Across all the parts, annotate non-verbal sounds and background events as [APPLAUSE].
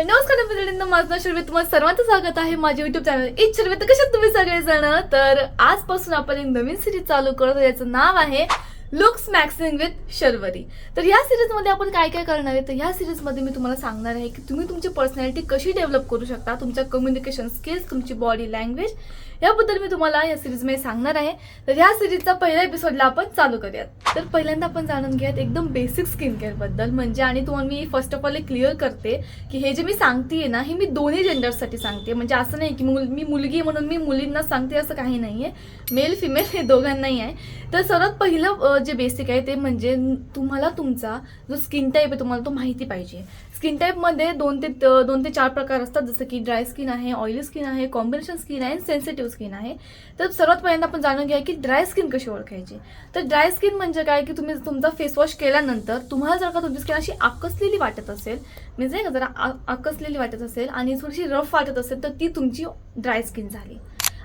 नमस्कार मित्रांनो माझं नाव तुम्हाला सर्वांचं स्वागत आहे माझ्या युट्यूब चॅनल इच शर्वे कशात तुम्ही सगळेजण? तर आजपासून आपण एक नवीन सिरीज चालू करतो याचं नाव आहे लुक्स मॅक्सिंग विथ शर्वरी. तर या सिरीजमध्ये आपण काय काय करणार आहे? तर ह्या सिरीजमध्ये मी तुम्हाला सांगणार आहे की तुम्ही तुमची पर्सनॅलिटी कशी डेव्हलप करू शकता? तुमच्या कम्युनिकेशन स्किल्स तुमची बॉडी लँग्वेज याबद्दल मी तुम्हाला या सिरीजमध्ये सांगणार आहे. तर ह्या सिरीजचा पहिल्या एपिसोडला आपण चालू करूयात. तर पहिल्यांदा आपण जाणून घेऊयात एकदम बेसिक स्किन केअरबद्दल म्हणजे आणि तुम्हाला मी फर्स्ट ऑफ ऑल एक क्लिअर करते की हे जे मी सांगते ना हे मी दोन्ही जेंडर्ससाठी सांगते. म्हणजे असं नाही की मुल मी मुलगी आहे म्हणून मी मुलींना सांगते असं काही नाही आहे मेल फिमेल हे दोघांनाही आहे. तर सर्वात पहिलं जे बेसिक आहे ते म्हणजे तुम्हाला तुमचा जो स्किन टाईप आहे तुम्हाला तो माहिती पाहिजे. स्किन टाईपमध्ये दोन ते दोन ते चार प्रकार असतात. जसं की ड्राय स्किन आहे ऑइली स्किन आहे कॉम्बिनेशन स्किन आहे सेन्सिटिव्ह स्किन आहे. तर सर्वात पहिल्यांदा आपण जाणून घ्या की ड्राय स्किन कशी ओळखायची. तर ड्राय स्किन म्हणजे काय? की तुम्ही तुमचा फेस वॉश केल्यानंतर तुम्हाला जर का तुमची स्किन अशी आकसलेली वाटत असेल म्हणजे का जरा आकसलेली वाटत असेल आणि थोडीशी रफ वाटत असेल तर ती तुमची ड्राय स्किन झाली.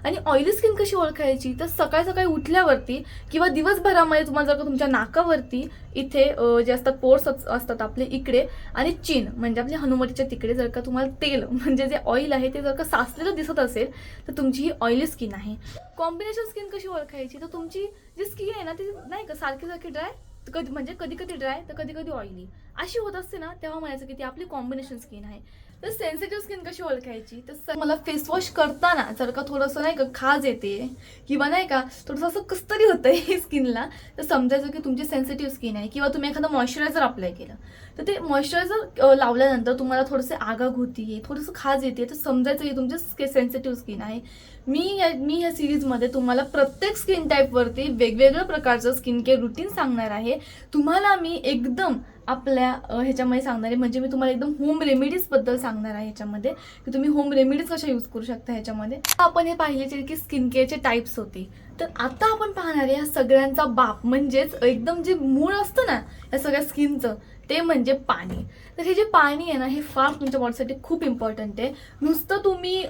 आणि ऑइली स्किन कशी ओळखायची? तर सकाळी सकाळी उठल्यावरती किंवा दिवसभरामध्ये तुम्हाला जर का तुमच्या नाकावरती इथे जे असतात पोर्स असतात आपले इकडे आणि चीन म्हणजे आपल्या हनुमतीच्या तिकडे जर का तुम्हाला तेल [LAUGHS] म्हणजे जे ऑइल आहे ते जर का साचलेलं दिसत असेल तर तुमची ही ऑइली स्किन आहे. कॉम्बिनेशन स्किन कशी ओळखायची? तर तुमची जी स्किन आहे ना ती नाही का सारखी सारखी ड्राय कधी म्हणजे कधी कधी ड्राय तर कधी कधी ऑइली अशी होत असते ना तेव्हा म्हणायचं की ती आपली कॉम्बिनेशन स्किन आहे. तर सेन्सिटिव्ह स्किन कशी ओळखायची? तर मला फेस वॉश करताना जर का थोडंसं नाही का खाज येते किंवा नाही का थोडंसं असं कस तरी आहे स्किनला तर समजायचं की तुमची सेन्सिटिव्ह स्किन आहे किंवा तुम्ही एखादं मॉइश्चरायझर अप्लाय केलं. तर ते मॉइश्चरायझर लावल्यानंतर तुम्हाला थोडंसं आगाग होतीये थोडंसं खाज येते तर समजायचं की तुमची सेन्सिटिव्ह स्किन आहे. मी या मी ह्या सिरीजमध्ये तुम्हाला प्रत्येक स्किन टाईपवरती वेगवेगळ्या प्रकारचं स्किन केअर रुटीन सांगणार आहे. तुम्हाला मी एकदम आपल्या ह्याच्यामध्ये सांगणार आहे. म्हणजे मी तुम्हाला एकदम होम रेमेडीजबद्दल सांगणार आहे ह्याच्यामध्ये की तुम्ही होम रेमेडीज कशा यूज करू शकता ह्याच्यामध्ये. आपण हे पाहिलेचे की स्किन केअरचे टाईप्स होते. तर आता आपण पाहणार आहे या सगळ्यांचा बाप म्हणजेच एकदम जे मूळ असतं ना या सगळ्या स्किनचं ते म्हणजे पाणी. तर हे जे पाणी आहे ना हे फार तुमच्या बॉडीसाठी खूप इम्पॉर्टंट आहे. नुसतं तुम्ही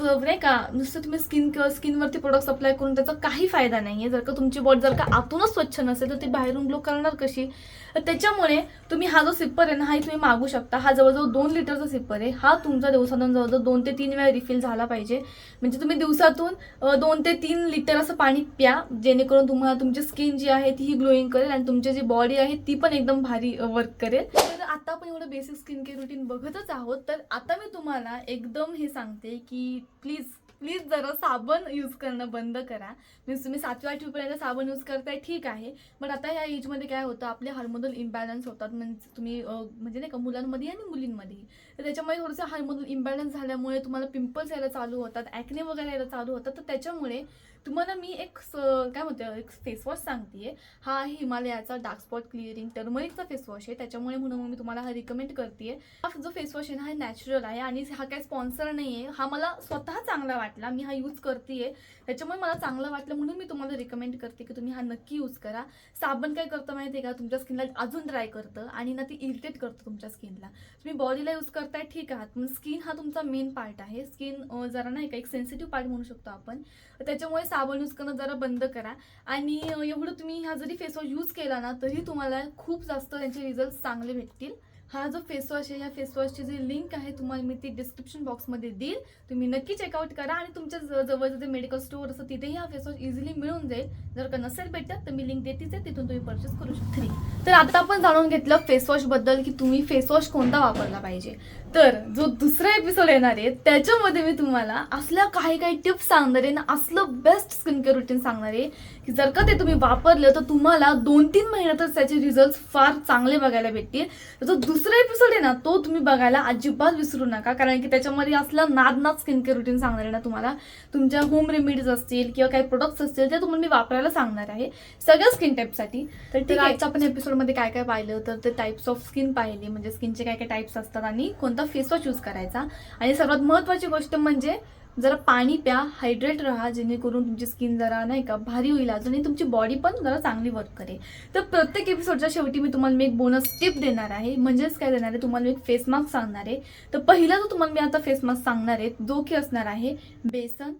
नाही का नुसतं तुम्ही स्किन स्किनवरती प्रोडक्ट्स अप्लाय करून त्याचा काही फायदा नाही आहे जर का तुमची बॉडी जर का आतूनच स्वच्छ नसेल तर ती बाहेरून ग्लो करणार कशी? तर त्याच्यामुळे तुम्ही हा जो सिप्पर आहे ना हा तुम्ही मागू शकता. हा जवळजवळ दोन लिटरचा सिप्पर आहे. हा तुमचा दिवसातून जवळजवळ दोन ते तीन वेळा रिफिल झाला पाहिजे. म्हणजे तुम्ही दिवसातून दोन ते तीन लिटर असं पाणी प्या जेणेकरून तुम्हाला तुमची स्किन जी आहे ती ग्लोईंग करेल आणि तुमची जी बॉडी आहे ती पण एकदम भारी वर्क करेल. तर आता आपण एवढं बेसिक स्किन केअर रुटीन बघतच आहोत. तर आता मी तुम्हाला एकदम हे सांगते की प्लीज प्लीज जरा साबण यूज करणं बंद करा. मीन्स तुम्ही सातव्या आठवीपर्यंत साबण यूज करताय ठीक आहे. बट आता ह्या एजमध्ये काय होतं आपले हार्मोनल इम्बॅलन्स होतात. म्हणजे तुम्ही म्हणजे नाही का मुलांमध्ये आणि मुलींमध्येही तर त्याच्यामुळे थोडंसं हार्मोनल इम्बॅलन्स झाल्यामुळे तुम्हाला पिंपल्स यायला चालू होतात ॲक्ने वगैरे यायला चालू होतात. तर त्याच्यामुळे तुम्हाला मी एक स- काय म्हणते एक फेसवॉश सांगते हा आहे हिमालयाचा डार्क स्पॉट क्लिअरिंग टर्मरिकचा फेसवॉश आहे. त्याच्यामुळे म्हणून मी तुम्हाला हा रिकमेंड करते हा जो फेसवॉश आहे ना हा नॅचरल आहे आणि हा काय स्पॉन्सर नाही आहे हा मला स्वतः चांगला वाटला. मी हा यूज करते त्याच्यामुळे मला चांगलं वाटलं म्हणून मी तुम्हाला रिकमेंड करते की तुम्ही हा नक्की यूज करा. साबण काय करतं माहिती आहे का? तुमच्या स्किनला अजून ड्राय करतं आणि ना ती इरिटेट करतं तुमच्या स्किनला तुम्ही बॉडीला यूज करताय ठीक आहात पण स्किन हा तुमचा मेन पार्ट आहे. स्किन जरा नाही का एक सेन्सिटिव्ह पार्ट म्हणू शकतो आपण. त्याच्यामुळे साबण यूज करणं जरा बंद करा. आणि एवढं तुम्ही हा जरी फेस वॉश यूज केला ना तरी तुम्हाला खूप जास्त त्यांचे रिझल्ट चांगले भेटतील. हा जो फेसवॉश आहे या फेसवॉशची जी लिंक आहे तुम्हाला मी ती डिस्क्रिप्शन बॉक्समध्ये देईल. तुम्ही नक्की चेकआउट करा आणि तुमच्या जवळचं जे मेडिकल स्टोअर असतं तिथेही हा फेस वॉश इझिली मिळून जाईल. जर का नसेल भेटत तर मी लिंक देतीच आहे तिथून तुम्ही परचेस करू शकता. तर आता आपण जाणून घेतलं फेसवॉशबद्दल बद्दल की तुम्ही फेसवॉश कोणता वापरला पाहिजे. तर जो दुसरा एपिसोड येणार आहे त्याच्यामध्ये मी तुम्हाला असल्या काही काही टिप्स सांगणार आहे ना असलं बेस्ट स्किन केअर रुटीन सांगणार आहे की जर का ते तुम्ही वापरलं तर तुम्हाला दोन तीन महिन्यातच त्याचे रिझल्ट फार चांगले बघायला भेटतील. तर जो दुसरा एपिसोड आहे ना तो तुम्ही बघायला अजिबात विसरू नका. कारण की त्याच्यामध्ये असला नाद नाद स्किन केअर रुटीन सांगणार आहे ना तुम्हाला. तुमच्या होम रेमेडीज असतील किंवा काही प्रोडक्ट्स असतील ते तुम्हाला मी वापरायला सांगणार आहे. सगळ्या स्किन टाईपसाठी तर ठीक आहे. आजच्या आपण एपिसोडमध्ये काय काय पाहिलं तर ते टाईप्स ऑफ स्किन पाहिली. म्हणजे स्किनचे काय काय टाईप्स असतात आणि कोणता फेस वॉश यूज करायचा. आणि सर्वात महत्त्वाची गोष्ट म्हणजे जरा पाणी प्या हायड्रेट राहा जेणेकरून तुमची स्किन जरा नाही का भारी होईल अजून आणि तुमची बॉडी पण जरा चांगली वर्क करेल. तर प्रत्येक एपिसोडच्या शेवटी मी तुम्हाला मी एक बोनस टिप देणार आहे. म्हणजेच काय देणार आहे? तुम्हाला मी एक फेस मास्क सांगणार आहे. तर पहिला जो तुम्हाला मी आता फेस मास्क सांगणार आहे जो की असणार आहे बेसन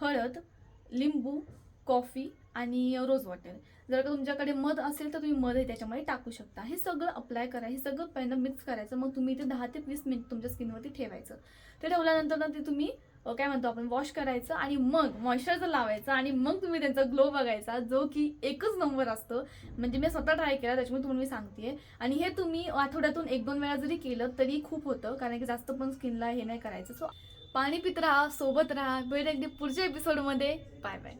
हळद लिंबू कॉफी आणि रोज वॉटर जर का तुमच्याकडे मध असेल तर तुम्ही मध त्याच्यामध्ये टाकू शकता. हे सगळं अप्लाय करा. हे सगळं पहिल्यांदा मिक्स करायचं. मग तुम्ही ते दहा ते वीस मिनिट तुमच्या स्किनवरती ठेवायचं. ते ठेवल्यानंतर ना ते तुम्ही काय म्हणतो आपण वॉश करायचं आणि मग मॉइश्चरायझर लावायचं आणि मग तुम्ही त्यांचा ग्लो बघायचा जो की एकच नंबर असतो. म्हणजे मी स्वतः ट्राय केला त्याच्यामुळे तुम्हाला मी सांगते आणि हे तुम्ही आठवड्यातून एक दोन वेळा जरी केलं तरी खूप होतं कारण की जास्त पण स्किनला हे नाही करायचं. सो पाणी पित राहा सोबत राहा. भेट अगदी पुढच्या एपिसोडमध्ये बाय बाय